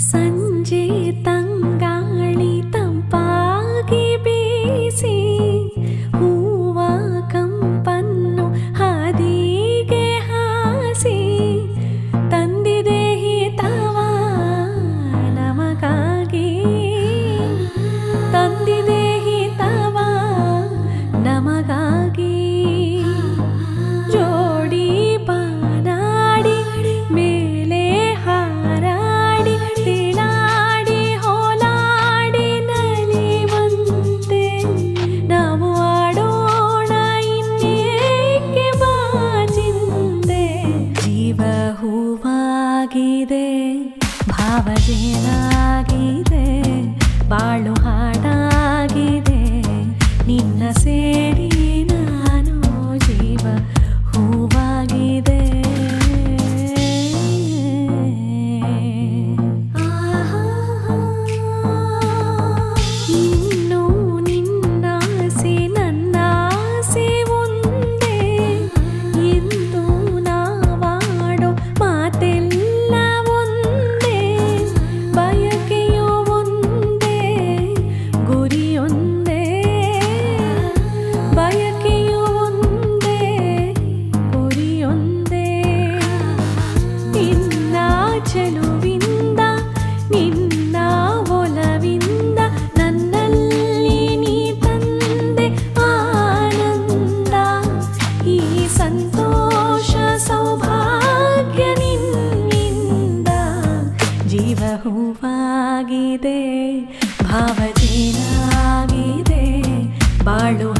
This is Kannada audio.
സഞ്ജി തങ്ക ಹಾಗಿದೆ ಭಾವಜೇನಾಗಿದೆ ಬಾಳು ಹಾಡಾಗಿದೆ ನಿನ್ನ ಸೇ ಹೂವಾಗಿದೆ ಭಾವಜೀನಾಗಿದೆ ಬಾಳು